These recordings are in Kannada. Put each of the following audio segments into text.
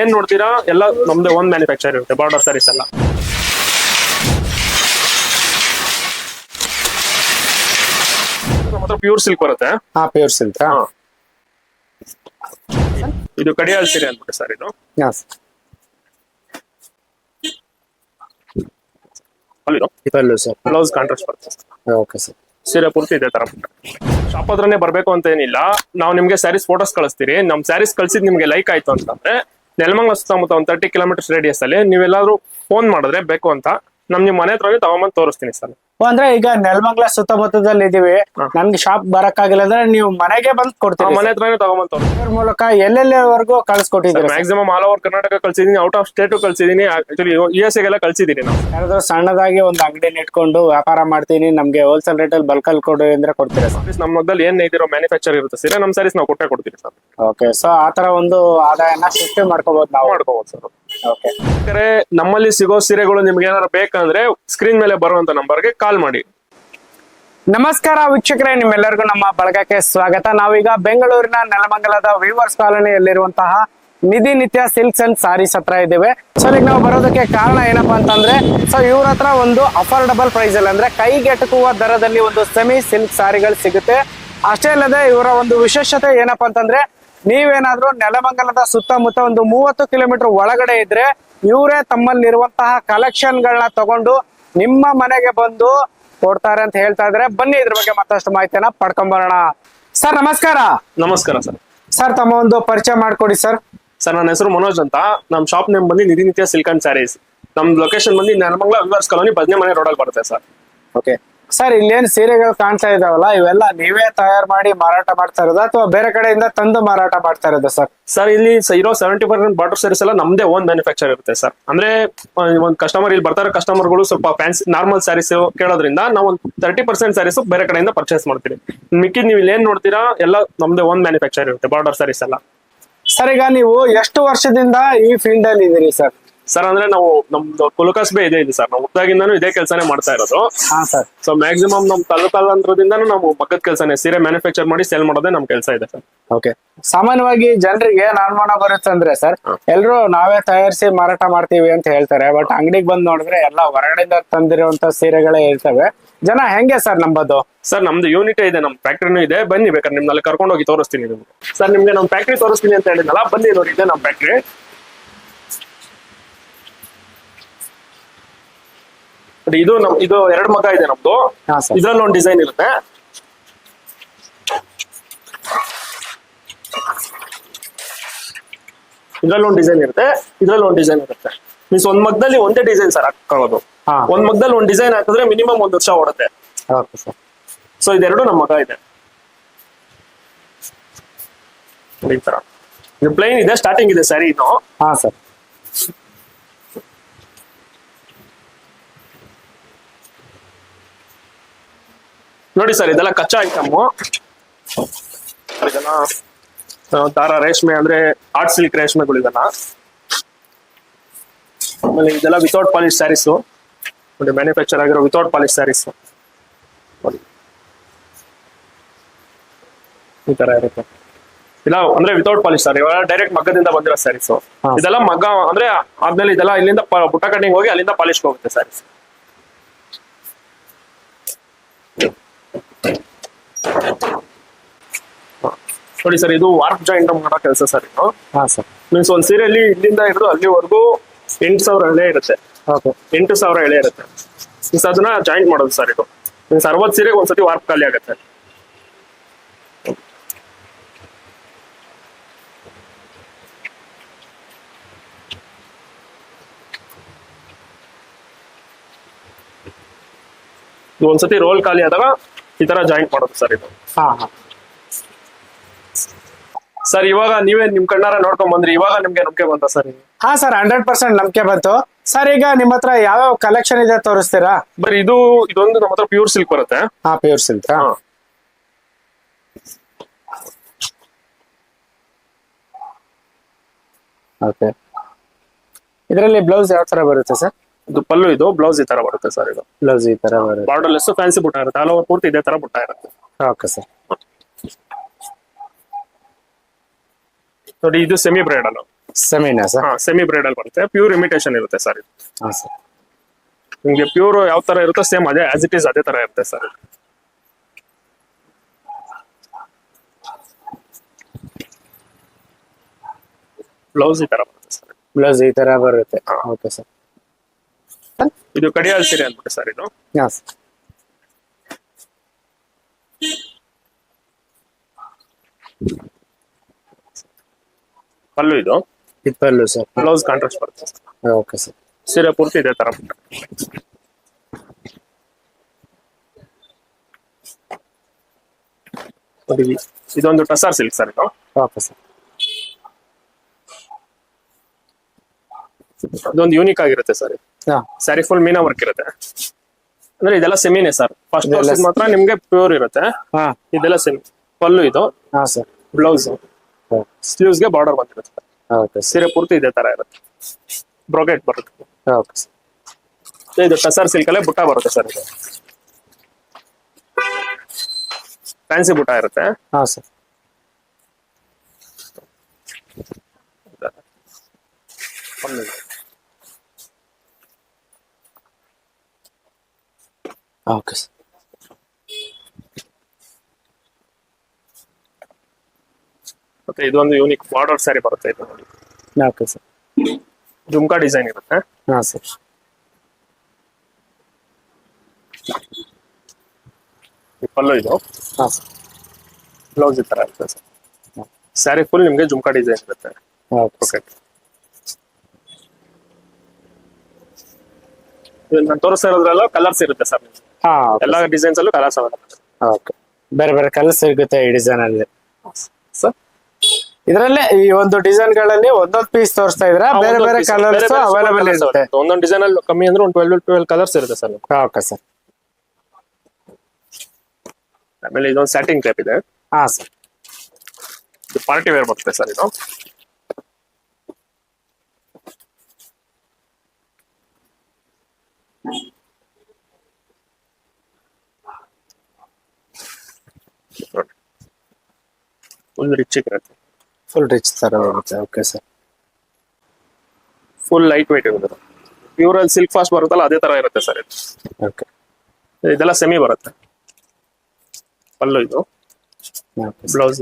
ಏನ್ ನೋಡ್ತೀರಾ? ಎಲ್ಲ ನಮ್ದು ಒಂದ್ ಮ್ಯಾನುಫ್ಯಾಕ್ಚರ್ ಇರುತ್ತೆ ಬಾರ್ಡರ್ ಸಾರೀಸ್ ಎಲ್ಲ. ಪ್ಯೂರ್ ಸಿಲ್ಕ್ ಬರುತ್ತೆ. ಹಾ ಪ್ಯೂರ್ ಸಿಲ್ಕ್ ಹಾ. ಇದು ಕಡಿಯಾಲ್ ಸೀರೆ ಅಂದ್ಬಿಟ್ಟು ಸರ್ ಇದು. ಅಲ್ಲಿ ಸರ್. ಬ್ಲೌಸ್ ಕಾಂಟ್ರಾಸ್ಟ್ ಬರುತ್ತೆ. Okay sir. ಸೀರೆ ಪೂರ್ತಿ ಇದೆ ತರ ಶಾಪ್ ಹತ್ರನೇ ಬರ್ಬೇಕು ಅಂತ ಏನಿಲ್ಲ. ನಾವು ನಿಮ್ಗೆ ಸ್ಯಾರೀಸ್ ಫೋಟೋಸ್ ಕಳಿಸ್ತೀರಿ. ನಮ್ ಸ್ಯಾರೀಸ್ ಕಳ್ಸಿದ್ ನಿಮ್ಗೆ ಲೈಕ್ ಆಯ್ತು ಅಂತಂದ್ರೆ ನೆಲಮಂಗಲ ಸುತ್ತಮುತ್ತ ಒಂದು ತರ್ಟಿ ಕಿಲೋಮೀಟರ್ಸ್ ರೇಡಿಯಸ್ ಅಲ್ಲಿ ನೀವೆಲ್ಲಾದ್ರೂ ಫೋನ್ ಮಾಡಿದ್ರೆ ಬೇಕು ಅಂತ. ನಮ್ ನಿಮ್ ಮನೆ ಹೋಗಿ ತಗೊಂಬಂದ್ ತೋರಿಸ್ತೀನಿ ಸರ್. ಅಂದ್ರೆ ಈಗ ನೆಲಮಂಗ್ಲ ಸುತ್ತಮುತ್ತದಲ್ಲಿ ಇದೀವಿ. ನನ್ಗೆ ಶಾಪ್ ಬರಕ್ಕಾಗಿಲ್ಲ ಅಂದ್ರೆ ನೀವು ಮನೆಗೆ ಬಂದ್ ಕೊಡ್ತೀವಿ ಮನೆ ಹತ್ರನೇ ತಗೊಂಬಂದ್ ತೋರಿಸ್ತೀನಿ. ಇದ್ರ ಮೂಲಕ ಎಲ್ಲೆಲ್ಲಿವರೆಗೂ ಕಳ್ಸಿಕೊಟ್ಟಿದ್ದೀರಿ ಮ್ಯಾಕ್ಸಿಮಮ್ ಆಲ್ ಓವರ್ ಕರ್ನಾಟಕ ಕಳ್ಸಿದೀನಿ ಔಟ್ ಆಫ್ ಸ್ಟೇಟ್ ಕಳ್ಸಿದೀನಿ. ಆಕ್ಚುಲಿ ಯು ಎಸ್ ಗೆಲ್ಲ ಕಳ್ಸಿದೀನಿ ನಾವು. ಯಾರಾದ್ರೂ ಸಣ್ಣದಾಗಿ ಒಂದು ಅಂಗಡಿನ ಇಟ್ಕೊಂಡು ವ್ಯಾಪಾರ ಮಾಡ್ತೀನಿ ನಮ್ಗೆ ಹೋಲ್ಸೇಲ್ ರೇಟ್ ಅಲ್ಲಿ ಬಲ್ಕಲ್ ಕೊಡು ಅಂದ್ರೆ ಕೊಡ್ತೀರಾ ಸರ್? ನಮ್ಮ ಮಗ್ದಲ್ಲಿ ಏನ್ ಇದಿರೋ ಮ್ಯಾನುಫ್ಯಾಕ್ಚರ್ ಇರುತ್ತೆ. ಸೀರೆ ನಮ್ ಸರಿ ನಾವು ಕೊಟ್ಟೆ ಕೊಡ್ತೀವಿ ಸರ್. ಓಕೆ ಸೊ ಆತರ ಒಂದು ಆದಾಯನ ಸೃಷ್ಟಿ ಮಾಡ್ಕೋಬಹುದು ನಾವು. ಮಾಡ್ಕೋಬಹುದು ಸರ್. ಬೇಕಾದ್ರೆ ನಮ್ಮಲ್ಲಿ ಸಿಗೋ ಸೀರೆಗಳು ನಿಮ್ಗೆ ಏನಾದ್ರು ಬೇಕಂದ್ರೆ ಸ್ಕ್ರೀನ್ ಮೇಲೆ ಬರುವಂತ ನಂಬರ್ಗೆ ಕಾಲ್ ಮಾಡಿ. ನಮಸ್ಕಾರ ವೀಕ್ಷಕರೇ, ನಿಮ್ಮೆಲ್ಲರಿಗೂ ನಮ್ಮ ಬಳಗಕ್ಕೆ ಸ್ವಾಗತ. ನಾವೀಗ ಬೆಂಗಳೂರಿನ ನೆಲಮಂಗಲದ ವಿವರ್ಸ್ ಕಾಲೋನಿಯಲ್ಲಿರುವಂತಹ ನಿಧಿ ನಿತ್ಯ ಸಿಲ್ಕ್ಸ್ ಅಂಡ್ ಸಾರೀಸ್ ಹತ್ರ ಇದ್ದೇವೆ. ಸೊ ಈಗ ನಾವು ಬರೋದಕ್ಕೆ ಕಾರಣ ಏನಪ್ಪಾ ಅಂತಂದ್ರೆ ಸೊ ಇವ್ರ ಹತ್ರ ಒಂದು ಅಫೋರ್ಡಬಲ್ ಪ್ರೈಸ್ ಅಲ್ಲಿ ಅಂದ್ರೆ ಕೈಗೆಟಕುವ ದರದಲ್ಲಿ ಒಂದು ಸೆಮಿ ಸಿಲ್ಕ್ ಸಾರಿಗಳು ಸಿಗುತ್ತೆ. ಅಷ್ಟೇ ಅಲ್ಲದೆ ಇವರ ಒಂದು ವಿಶೇಷತೆ ಏನಪ್ಪಾ ಅಂತಂದ್ರೆ ನೀವೇನಾದ್ರೂ ನೆಲಮಂಗಲದ ಸುತ್ತಮುತ್ತ ಒಂದು ಮೂವತ್ತು ಕಿಲೋಮೀಟರ್ ಒಳಗಡೆ ಇದ್ರೆ ಇವರೇ ತಮ್ಮಲ್ಲಿರುವಂತಹ ಕಲೆಕ್ಷನ್ ಗಳನ್ನ ತಗೊಂಡು ನಿಮ್ಮ ಮನೆಗೆ ಬಂದು ಕೊಡ್ತಾರೆ ಅಂತ ಹೇಳ್ತಾ ಇದ್ರೆ ಬನ್ನಿ ಇದ್ರ ಬಗ್ಗೆ ಮತ್ತಷ್ಟು ಮಾಹಿತಿಯನ್ನ ಪಡ್ಕೊಂಬರೋಣ. ಸರ್ ನಮಸ್ಕಾರ. ನಮಸ್ಕಾರ ಸರ್. ಸರ್ ತಮ್ಮ ಒಂದು ಪರಿಚಯ ಮಾಡ್ಕೊಡಿ ಸರ್. ಸರ್ ನನ್ನ ಹೆಸರು ಮನೋಜ್ ಅಂತ. ನಮ್ ಶಾಪ್ ನೇಮ್ ಬಂದು Nidhi Nitya silk and sarees. ನಮ್ ಲೊಕೇಶನ್ ಬಂದು ನೆಲಮಂಗಲ ವಿವರ್ಸ್ ಕಾಲೋನಿ ಬದನೆ ಮನೆ ರೋಡಲ್ಲಿ ಬರುತ್ತೆ ಸರ್. ಓಕೆ ಸರ್ ಇಲ್ಲೇನ್ ಸೀರೆಗಳು ಕಾಣ್ತಾ ಇದಾವಲ್ಲ? ಇವೆಲ್ಲ ನೀವೇ ತಯಾರು ಮಾಡಿ ಮಾರಾಟ ಮಾಡ್ತಾ ಇರೋದಾ? ಅಥವಾ ಬೇರೆ ಕಡೆಯಿಂದ ತಂದು ಮಾರಾಟ ಮಾಡ್ತಾ ಇರೋದಾ ಸರ್? ಸರ್ ಇಲ್ಲಿ ಇರೋ ಸೆವೆಂಟಿ ಪರ್ಸೆಂಟ್ ಬಾರ್ಡರ್ ಸೀರೆಸ್ ಎಲ್ಲ ನಮ್ದೇ ಓನ್ ಮ್ಯಾನುಫ್ಯಾಕ್ಚರ್ ಇರುತ್ತೆ ಸರ್. ಅಂದ್ರೆ ಒಂದು ಒಂದ್ ಕಸ್ಟಮರ್ ಇಲ್ಲಿ ಬರ್ತಾರೆ ಕಸ್ಟಮರ್ಗಳು ಸ್ವಲ್ಪ ಫ್ಯಾನ್ಸಿ ನಾರ್ಮಲ್ ಸ್ಯಾರೀಸ್ ಕೇಳೋದ್ರಿಂದ ನಾವು ಒಂದು ತರ್ಟಿ ಪರ್ಸೆಂಟ್ ಸ್ಯಾರೀಸ್ ಬೇರೆ ಕಡೆಯಿಂದ ಪರ್ಚೇಸ್ ಮಾಡ್ತೀವಿ. ಮಿಕ್ಕಿ ನೀವು ಇಲ್ಲಿ ಏನ್ ನೋಡ್ತೀರಾ ಎಲ್ಲ ನಮ್ದೇ ಓನ್ ಮ್ಯಾನುಫ್ಯಾಕ್ಚರ್ ಇರುತ್ತೆ ಬಾರ್ಡರ್ ಸ್ಯಾರೀಸ್ ಎಲ್ಲ. ಸರ್ ಈಗ ನೀವು ಎಷ್ಟು ವರ್ಷದಿಂದ ಈ ಫೀಲ್ಡ್ ಅಲ್ಲಿ ಇದೀರಿ ಸರ್? ಸರ್ ಅಂದ್ರೆ ನಾವು ನಮ್ದು ಕುಲಕಸ್ಬೆ ಇದೆ ಇದೆ ಸರ್ ನಾವು ಹುಟ್ಟಾಗಿಂದಾನು ಇದೇ ಕೆಲಸನೇ ಮಾಡ್ತಾ ಇರೋದು. ಹಾ ಸರ್ ಸೊ ಮ್ಯಾಕ್ಸಿಮಮ್ ನಮ್ ತಲಕಾಲಾಂತರದಿಂದಾನು ನಾವು ಪಕ್ಕದ ಕೆಲಸನೇ ಸೀರೆ ಮ್ಯಾನುಫ್ಯಾಕ್ಚರ್ ಮಾಡಿ ಸೇಲ್ ಮಾಡೋದೇ ನಮ್ ಕೆಲಸ ಇದೆ ಸರ್ ಓಕೆ ಸಾಮಾನ್ಯವಾಗಿ ಜನರಿಗೆ ನಾನ್ ಮಾಡ ಬರುತ್ತೆ ಅಂದ್ರೆ ಸರ್ ಎಲ್ರು ನಾವೇ ತಯಾರಿಸಿ ಮಾರಾಟ ಮಾಡ್ತೀವಿ ಅಂತ ಹೇಳ್ತಾರೆ. ಬಟ್ ಅಂಗಡಿಗೆ ಬಂದ್ ನೋಡಿದ್ರೆ ಎಲ್ಲ ಹೊರಗಡೆಯಿಂದ ತಂದಿರುವಂತ ಸೀರೆಗಳೇ ಇರ್ತವೆ. ಜನ ಹೆಂಗೆ ಸರ್ ನಂಬೋದು? ಸರ್ ನಮ್ದು ಯೂನಿಟ್ ಇದೆ ನಮ್ ಫ್ಯಾಕ್ಟ್ರಿನೂ ಇದೆ. ಬನ್ನಿ ಬೇಕಾದ್ರೆ ನಿಮ್ನಲ್ಲಿ ಕರ್ಕೊಂಡು ಹೋಗಿ ತೋರಿಸ್ತೀನಿ ನಿಮ್ಗೆ. ಸರ್ ನಿಮ್ಗೆ ನಮ್ ಫ್ಯಾಕ್ಟ್ರಿ ತೋರಿಸ್ತೀನಿ ಅಂತ ಹೇಳಿದ್ನಲ್ಲ ಬನ್ನಿ ನೋಡಿ ಇದೆ ನಮ್ ಫ್ಯಾಕ್ಟ್ರಿ ಇದು ನಮ್ ಇದು ಎರಡು ಮಗ ಇದೆ ನಮ್ದು. ಹಾ ಸರ್. ಇದ್ರಲ್ಲಿ ಒಂದು ಡಿಸೈನ್ ಇರುತ್ತೆ. ಇದ್ರಲ್ಲಿ ಒಂದು ಡಿಸೈನ್ ಇರುತ್ತೆ. ಇದ್ರಲ್ಲಿ ಒಂದು ಡಿಸೈನ್ ಇರುತ್ತೆ. ಮೀನ್ಸ್ ಒಂದ್ ಮಗದಲ್ಲಿ ಒಂದೇ ಡಿಸೈನ್ ಸರ್ ಹಾಕೋದು ಹಾ. ಒಂದ್ ಮಗದಲ್ಲಿ ಒಂದ್ ಡಿಸೈನ್ ಹಾಕಿದ್ರೆ ಮಿನಿಮಮ್ ಒಂದ್ ವರ್ಷ ಓಡುತ್ತೆ. Okay sir. ಸೊ ಇದೆರಡು ನಮ್ಮ ಮಗ ಇದೆ. ಈ ತರ. ಇದು ಪ್ಲೈನ್ ಇದೆ ಸ್ಟಾರ್ಟಿಂಗ್ ಇದೆ ಸರಿ ಇನ್ನು. ಹಾ ಸರ್. ನೋಡಿ ಸರ್ ಇದೆಲ್ಲ ಕಚ್ಚಾ ಐಟಮ್ ಇದೆಲ್ಲ ದಾರ ರೇಷ್ಮೆ ಅಂದ್ರೆ ಆರ್ಟ್ ಸಿಲ್ಕ್ ರೇಷ್ಮೆಗಳು ಇದೆಲ್ಲ ಆಮೇಲೆ ಇದೆಲ್ಲ ವಿತೌಟ್ ಪಾಲಿಶ್ ಸ್ಯಾರೀಸ್ ನೋಡಿ ಮ್ಯಾನುಫ್ಯಾಕ್ಚರ್ ಆಗಿರೋ ವಿತೌಟ್ ಪಾಲಿಶ್ ಸ್ಯಾರೀಸ್ ಈ ತರ ಇರುತ್ತೆ. ಇಲ್ಲ ಅಂದ್ರೆ ವಿತೌಟ್ ಪಾಲಿಶ್ ಸರ್ ಇವಾಗ ಡೈರೆಕ್ಟ್ ಮಗ್ಗದಿಂದ ಬಂದಿರೋ ಸ್ಯಾರೀಸ್ ಇದೆಲ್ಲ ಮಗ್ಗ ಅಂದ್ರೆ ಆದ್ಮೇಲೆ ಇದೆಲ್ಲ ಇಲ್ಲಿಂದ ಬುಟ್ಟ ಕಟ್ಟಿಂಗ್ ಹೋಗಿ ಅಲ್ಲಿಂದ ಪಾಲಿಶ್ ಹೋಗುತ್ತೆ ಸ್ಯಾರೀಸ್ ನೋಡಿ ಸರ್ ಇದು ವಾರ್ಪ್ ಜಾಯಿಂಟ್ ಮಾಡೋ ಕೆಲಸ ಸರ್ ಇದು. ಹಾ ಸರ್. ಮೀನ್ಸ್ ಒಂದ್ ಸೀರೆಯಲ್ಲಿ ಇಲ್ಲಿಂದ ಹಿಡಿದು ಅಲ್ಲಿವರೆಗೂ ಎಂಟು ಸಾವಿರ ಎಳೆ ಇರುತ್ತೆ. ಓಕೆ. ಎಂಟು ಸಾವಿರ ಎಳೆ ಇರುತ್ತೆ. ಮೀನ್ಸ್ ಅದನ್ನ ಜಾಯಿಂಟ್ ಮಾಡೋದು ಸರ್ ಇದು. ಮೀನ್ಸ್ ಅರವತ್ತು ಸೀರೆಗೆ ಒಂದ್ಸತಿ ವಾರ್ಪ್ ಖಾಲಿ ಆಗುತ್ತೆ. ಇದು ಒಂದ್ಸತಿ ರೋಲ್ ಖಾಲಿ ಆದಾಗ ಈ ತರ ಜಾಯಿಂಟ್ ಮಾಡೋದು ಸರ್ ಇದು. ಹಾ ಹಾ. ಸರ್ ಇವಾಗ ನೀವೇ ನಿಮ್ ಕಣ್ಣಾರ ನೋಡ್ಕೊಂಡ್ ಬಂದ್ರಿ. ಇವಾಗ ನಿಮ್ಗೆ ನಂಬಿಕೆ ಬಂತ ಸರ್ ಹಾ ಸರ್ ಹಂಡ್ರೆಡ್ ಪರ್ಸೆಂಟ್ ನಂಬಿಕೆ ಬಂತು. ಸರ್ ಈಗ ನಿಮ್ಮ ಹತ್ರ ಯಾವ ಕಲೆಕ್ಷನ್ ಇದೆ ತೋರಿಸ್ತೀರಾ? ಬರೀ ಇದು ಇದೊಂದು ನಮ್ಮ ಹತ್ರ ಪ್ಯೂರ್ ಸಿಲ್ಕ್ ಬರುತ್ತೆ. ಹಾ ಪ್ಯೂರ್ ಸಿಲ್ಕ್ ಹಾ. ಓಕೆ ಇದರಲ್ಲಿ ಬ್ಲೌಸ್ ಯಾವ ತರ ಬರುತ್ತೆ ಸರ್ ಇದು ಪಲ್ಲು ಇದು ಬ್ಲೌಸ್ ಈ ತರ ಬರುತ್ತೆ ಸರ್ ಇದು. ಬ್ಲೌಸ್ ಈ ತರ ಬರುತ್ತೆ. ಬಾರ್ಡರ್ ಫ್ಯಾನ್ಸಿ ಬುಟ್ಟ ಇರುತ್ತೆ. ಆಲ್ ಓವರ್ ಪೂರ್ತಿ ಇದೇ ತರ ಬುಟ್ಟ ಇರುತ್ತೆ. ಓಕೆ ಸರ್ ನೋಡಿ ಇದು ಸೆಮಿ ಬ್ರೈಡಲ್ ಸೆಮಿನಾ ಸರ್? ಹಾ ಸೆಮಿ ಬ್ರೈಡಲ್ ಬರುತ್ತೆ. ಪ್ಯೂರ್ ಇಮಿಟೇಷನ್ ಇರುತ್ತೆ ಸರ್ ಇದು. ಹಾ ಸರ್. ನಿಮ್ಗೆ ಪ್ಯೂರ್ ಯಾವ ತರ ಇರುತ್ತೋ ಸೇಮ್ ಅದೇ ಆಸ್ ಇಟ್ ಈಸ್ ಅದೇ ತರ ಇರುತ್ತೆ ಸರ್ ಬ್ಲೌಸ್ ಈ ತರ ಬರುತ್ತೆ ಸರ್ ಬ್ಲೌಸ್ ಈ ತರ ಬರುತ್ತೆ. Okay sir? ಇದು ಕಡಿಯಾಲ್ ಸೀರೆ ಅಂದ್ಬಿಟ್ಟು ಸರ್ ಇದು. ಹಾಂ ಸರ್. ಪಲ್ಲು ಇದು? ಪಲ್ಲು ಸರ್. ಬ್ಲೌಸ್ ಕಾಂಟ್ರಾಸ್ಟ್ ಬರುತ್ತೆ. Okay sir. ಸೀರೆ ಪೂರ್ತಿ ಇದೆ ತರ ಇದೊಂದು ಟಸಾರ್ ಸಿಲ್ಕ್ ಸರ್ ಇದು. Okay sir. ಇದೊಂದು ಯೂನಿಕ್ ಆಗಿರುತ್ತೆ sir saree full meena work ಇರುತ್ತೆ. ಅಂದ್ರೆ ಇದೆಲ್ಲ ಸೆಮಿನೇ ಸರ್. ಫಸ್ಟ್ ಮಾತ್ರ ನಿಮ್ಗೆ ಪ್ಯೂರ್ ಇರುತ್ತೆ. ಹಾ. ಇದೆಲ್ಲ ಸೆಮಿ ಪಲ್ಲು ಇದು. ಹಾ ಸರ್. ಬ್ಲೌಸ್ ಸ್ಲೀವ್ಸ್ಗೆ ಬಾರ್ಡರ್ ಬಂದಿರುತ್ತೆ. ಓಕೆ ಸರ್ ಸೀರೆ ಪೂರ್ತಿ ಇದೇ ತರ ಇರುತ್ತೆ. ಬ್ರೊಗೆಟ್ ಬರುತ್ತೆ. ಓಕೆ ಸರ್ ಇದು ಟಸರ್ ಸಿಲ್ಕ್ ಅಲ್ಲೇ ಬುಟ್ಟ ಬರುತ್ತೆ ಸರ್ ಇದು. ಫ್ಯಾನ್ಸಿ ಬುಟ್ಟ ಇರುತ್ತೆ. ಹಾ ಸರ್. ಪಲ್ಲು. Okay sir. ಮತ್ತೆ ಇದೊಂದು ಯೂನಿಕ್ ಬಾರ್ಡರ್ ಸ್ಯಾರಿ ಬರುತ್ತೆ ಇದು ನೋಡಿ. ಓಕೆ ಸರ್ ಜುಮ್ಕಾ ಡಿಸೈನ್ ಇರುತ್ತೆ. ಹಾ ಸರ್ ಈ ಪಲ್ಲು ಇದು. ಹಾ ಸರ್ ಬ್ಲೌಸ್ ಈ ತರ ಇರುತ್ತೆ ಸರ್ ಸ್ಯಾರಿ ಫುಲ್ ನಿಮಗೆ ಜುಮ್ಕಾ ಡಿಸೈನ್ ಇರುತ್ತೆ. ಓಕೆ ನಾನು ತೋರಿಸ್ತಾ ಇರೋದ್ರಲ್ಲ ಕಲರ್ಸ್ ಇರುತ್ತೆ ಸರ್ ಹಾ ಎಲ್ಲ ಡಿಸೈನ್ಸ್ ಅಲ್ಲೂ ಕಲರ್ಸ್ ಓಕೆ ಬೇರೆ ಬೇರೆ ಕಲರ್ಸ್ ಸಿಗುತ್ತೆ ಈ ಡಿಸೈನ್ ಅಲ್ಲಿ. ಇದರಲ್ಲೇ ಈ ಒಂದು ಡಿಸೈನ್ಗಳಲ್ಲಿ ಒಂದೊಂದು ಪೀಸ್ ತೋರಿಸ್ತಾ ಇದ್ರ ಬೇರೆ ಬೇರೆ ಕಲರ್ಸ್ ಅವೈಲೇಬಲ್ ಇರುತ್ತೆ. ಒಂದೊಂದು ಡಿಸೈನ್ ಅಲ್ಲಿ ಕಮ್ಮಿ ಅಂದ್ರೆ ಒಂದು ಟ್ವೆಲ್ ಟ್ವೆಲ್ ಕಲರ್ಸ್ ಇರುತ್ತೆ ಸರ್. ಓಕೆ ಸರ್ ಆಮೇಲೆ ಇದೊಂದು ಸ್ಯಾಟಿಂಗ್ ಟೈಪ್ ಇದೆ. ಹಾ ಸರ್ ಇದು ಪಾರ್ಟಿ ವೇರ್ ಬರುತ್ತೆ ಸರ್ ಇದು. ಫುಲ್ ರಿಚ್ ಇರುತ್ತೆ. ಫುಲ್ ರಿಚ್ ತರ ಬರುತ್ತೆ. Okay sir full light weight ಇರುತ್ತೆ. ಪ್ಯೂರ್ ಅಲ್ಲಿ ಸಿಲ್ಕ್ ಫಾಸ್ಟ್ ಬರುತ್ತಲ್ಲ ಅದೇ ತರ ಇರುತ್ತೆ ಸರ್ ಇದು ಓಕೆ ಇದೆಲ್ಲ ಸೆಮಿ ಬರುತ್ತೆ. ಪಲ್ಲು ಇದು. ಬ್ಲೌಸ್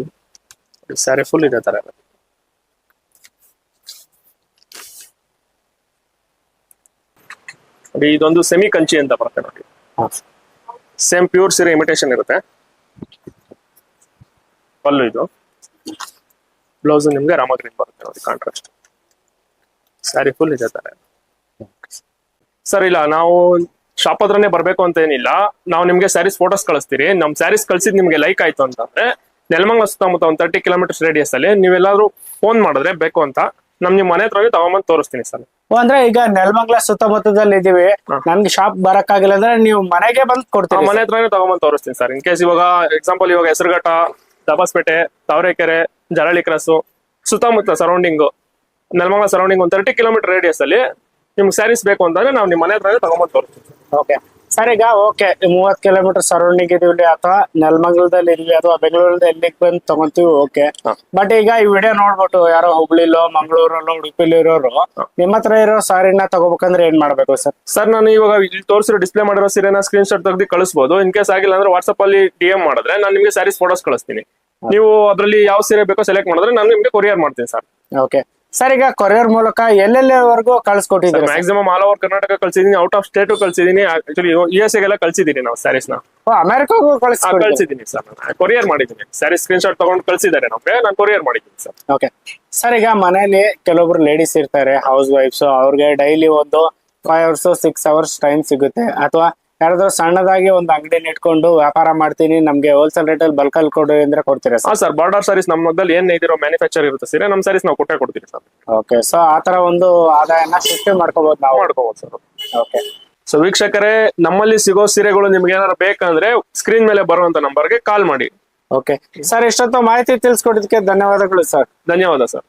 ಸ್ಯಾರಿ ಫುಲ್ ಇದೆ ತರ. ಇರುತ್ತೆ ನೋಡಿ ಇದೊಂದು ಸೆಮಿ ಕಂಚಿ ಅಂತ ಬರುತ್ತೆ ನೋಡಿ. ಸೇಮ್ ಪ್ಯೂರ್ ಸೀರೆ ಇಮಿಟೇಷನ್ ಇರುತ್ತೆ. ಪಲ್ಲು ಇದು. ಬ್ಲೌಸ್ ನಿಮ್ಗೆ ರಾಮಗ್ರೀನ್ ಬರುತ್ತೆ ನೋಡಿ ಕಾಂಟ್ರಾಸ್ಟ್ ಸ್ಯಾರಿ ಫುಲ್ ಇದೆ ತರ ಸರ್ ಇಲ್ಲ ನಾವು ಶಾಪ್ ಹತ್ರನೇ ಬರ್ಬೇಕು ಅಂತ ಏನಿಲ್ಲ. ನಾವು ನಿಮ್ಗೆ ಸ್ಯಾರೀಸ್ ಫೋಟೋಸ್ ಕಳಿಸ್ತೀರಿ. ನಮ್ ಸ್ಯಾರೀಸ್ ಕಳ್ಸಿದ್ ನಿಮ್ಗೆ ಲೈಕ್ ಆಯ್ತು ಅಂತಂದ್ರೆ ನೆಲಮಂಗಲ ಸುತ್ತಮುತ್ತ ಒಂದು ತರ್ಟಿ ಕಿಲೋಮೀಟರ್ಸ್ ರೇಡಿಯಸ್ ಅಲ್ಲಿ ನೀವೆಲ್ಲಾದ್ರೂ ಫೋನ್ ಮಾಡಿದ್ರೆ ಬೇಕು ಅಂತ ನಮ್ ನಿಮ್ ಮನೆ ಹತ್ರ ತಗೊಂಬಂದ್ ತೋರಿಸ್ತೀನಿ ಸರ್ ಅಂದ್ರೆ ಈಗ ನೆಲಮಂಗ್ಲ ಸುತ್ತಮುತ್ತದಲ್ಲಿ ಇದೀವಿ. ನಮ್ಗೆ ಶಾಪ್ ಶಾಪ್ ಬರಕ್ಕಾಗಿಲ್ಲ ಅಂದ್ರೆ ನೀವು ಮನೆಗೆ ಬಂದ್ ಕೊಡ್ತೀವಿ ಮನೆ ಹತ್ರನೇ ತಗೊಂಬಂದ್ ತೋರಿಸ್ತೀನಿ ಸರ್ ಇನ್ ಕೇಸ್ ಇವಾಗ ಎಕ್ಸಾಂಪಲ್ ಇವಾಗ ಹೆಸರುಘಟ್ಟ ದಬಾಸ್ಪೇಟೆ ತಾವರೆಕೆರೆ ಜರಳಿ ಕ್ರಾಸು ಸುತ್ತಮುತ್ತ ಸರೌಂಡಿಂಗ್ ನೆಲಮಂಗಲ ಸರೌಂಡಿಂಗ್ ಒಂದು ತರ್ಟಿ ಕಿಲೋಮೀಟರ್ ರೇಡಿಯಸ್ ಅಲ್ಲಿ ನಿಮ್ಗೆ ಸ್ಯಾರೀಸ್ ಬೇಕು ಅಂತಂದ್ರೆ ನಾವು ನಿಮ್ಮ ಮನೆ ಹತ್ರ ತಗೊಂಬಂದು ತೋರಿಸ್ತೀವಿ. ಓಕೆ ಸರ್ ಈಗ ಓಕೆ ಮೂವತ್ ಕಿಲೋಮೀಟರ್ ಸರೌಂಡಿಂಗ್ ಇದೀವಿ ಅಥವಾ ನೆಲಮಂಗಲದಲ್ಲಿ ಇದ್ವಿ ಅಥವಾ ಬೆಂಗಳೂರಲ್ಲಿ ಎಲ್ಲಿಗೆ ಬಂದು ತಗೊಂತೀವಿ ಓಕೆ ಬಟ್ ಈಗ ಈ ವಿಡಿಯೋ ನೋಡ್ಬಿಟ್ಟು ಯಾರೋ ಹುಬ್ಳಿಲೋ ಮಂಗಳೂರಲ್ಲೋ ಉಡುಪಿಲಿ ಇರೋರು ನಿಮ್ಮ ಹತ್ರ ಇರೋ ಸಾರಿನ ತಗೋಬೇಕಂದ್ರೆ ಏನ್ ಮಾಡ್ಬೇಕು ಸರ್? ಸರ್ ನಾನು ಇವಾಗ ಇಲ್ಲಿ ತೋರಿಸಿರೋ ಡಿಸ್ಪ್ಲೇ ಮಾಡಿರೋ ಸೀರೆನ ಸ್ಕ್ರೀನ್ ಶಾಟ್ ತೆಗೆದು ಕಳಿಸ್ಬೋದು. ಇನ್ ಕೇಸ್ ಆಗಿಲ್ಲ ಅಂದ್ರೆ ವಾಟ್ಸ್ಆಪ್ ಅಲ್ಲಿ ಡಿ ಎಂ ಮಾಡಿದ್ರೆ ನಾನು ನಿಮಗೆ ಸ್ಯಾರೀಸ್ ಫೋಟೋಸ್ ಕಳಿಸ್ತೀನಿ. ನೀವು ಅದರಲ್ಲಿ ಯಾವ ಸೀರೆ ಬೇಕೋ ಸೆಲೆಕ್ಟ್ ಮಾಡಿದ್ರೆ ನಾನು ನಿಮ್ಗೆ ಕೊರಿಯರ್ ಮಾಡ್ತೀನಿ ಸರ್ ಓಕೆ ಸರ್ ಈಗ ಕೊರಿಯರ್ ಮೂಲಕ ಎಲ್ಲೆಲ್ಲಿವರೆಗೂ ಕಳಿಸ್ಕೊಟ್ಟಿದ್ದೀರಿ ಮ್ಯಾಕ್ಸಿಮಮ್ ಆಲ್ ಓವರ್ ಕರ್ನಾಟಕ ಕಳ್ಸಿದೀನಿ ಔಟ್ ಆಫ್ ಸ್ಟೇಟ್ ಕಳ್ಸಿದೀನಿ ಆಕ್ಚುಲಿ ಯು ಎಸ್ ಗೆಲ್ಲ ಕಳ್ಸಿದೀನಿ ನಾವು ಸ್ಯಾರೀಸ್ನ. ಅಮೆರಿಕಾಗೂ ಕಳ್ಸಿದೀನಿ ಸರ್ ಕೊರಿಯರ್ ಮಾಡಿದ್ದೀನಿ. ಸ್ಯಾರೀಸ್ ಸ್ಕ್ರೀನ್ ಶಾಟ್ ತಗೊಂಡು ಕಳ್ಸಿದ್ದಾರೆ ನಮ್ಗೆ ನಾನು ಕೊರಿಯರ್ ಮಾಡಿದ್ದೀನಿ ಸರ್ ಓಕೆ ಸರ್ ಈಗ ಮನೇಲಿ ಕೆಲವೊಬ್ರು ಲೇಡೀಸ್ ಇರ್ತಾರೆ ಹೌಸ್ ವೈಫ್ಸ್ ಅವ್ರಿಗೆ ಡೈಲಿ ಒಂದು five hours six hours time ಸಿಗುತ್ತೆ. ಅಥವಾ ಯಾರಾದ್ರೂ ಸಣ್ಣದಾಗಿ ಒಂದು ಅಂಗಡಿನ ಇಟ್ಕೊಂಡು ವ್ಯಾಪಾರ ಮಾಡ್ತೀನಿ ನಮ್ಗೆ ಹೋಲ್ಸೇಲ್ ರೇಟ್ ಅಲ್ಲಿ ಬಲ್ಕಲ್ಲಿ ಕೊಡಿ ಅಂದ್ರೆ ಕೊಡ್ತೀರಾ ಹಾ ಸರ್ ಸರ್ ಬಾರ್ಡರ್ ಸರ್ವಿಸ್ ನಮ್ಮ ಮಗ್ದಲ್ಲಿ ಏನ್ ಇದಿರೋ ಮ್ಯಾನುಫ್ಯಾಕ್ಚರ್ ಇರುತ್ತೆ ಸೀರೆ ನಮ್ಮ ಸರ್ವಿಸ್ ನಾವು ಕೊಟ್ಟೆ ಕೊಡ್ತೀವಿ ಸರ್. ಓಕೆ ಸೊ ಆ ತರ ಒಂದು ಆದಾಯನ ಸೃಷ್ಟಿ ಮಾಡ್ಕೋಬಹುದು ನಾವು. ಮಾಡ್ಕೋಬಹುದು ಸರ್. ಓಕೆ ಸೊ ವೀಕ್ಷಕರೇ ನಮ್ಮಲ್ಲಿ ಸಿಗೋ ಸೀರೆಗಳು ನಿಮ್ಗೆ ಏನಾದ್ರು ಬೇಕಂದ್ರೆ ಸ್ಕ್ರೀನ್ ಮೇಲೆ ಬರುವಂತ ನಂಬರ್ಗೆ ಕಾಲ್ ಮಾಡಿ. ಓಕೆ ಸರ್ ಇಷ್ಟೊತ್ತು ಮಾಹಿತಿ ತಿಳಿಸ್ಕೊಟ್ಟಿದ್ದಕ್ಕೆ ಧನ್ಯವಾದಗಳು ಸರ್. ಧನ್ಯವಾದ ಸರ್.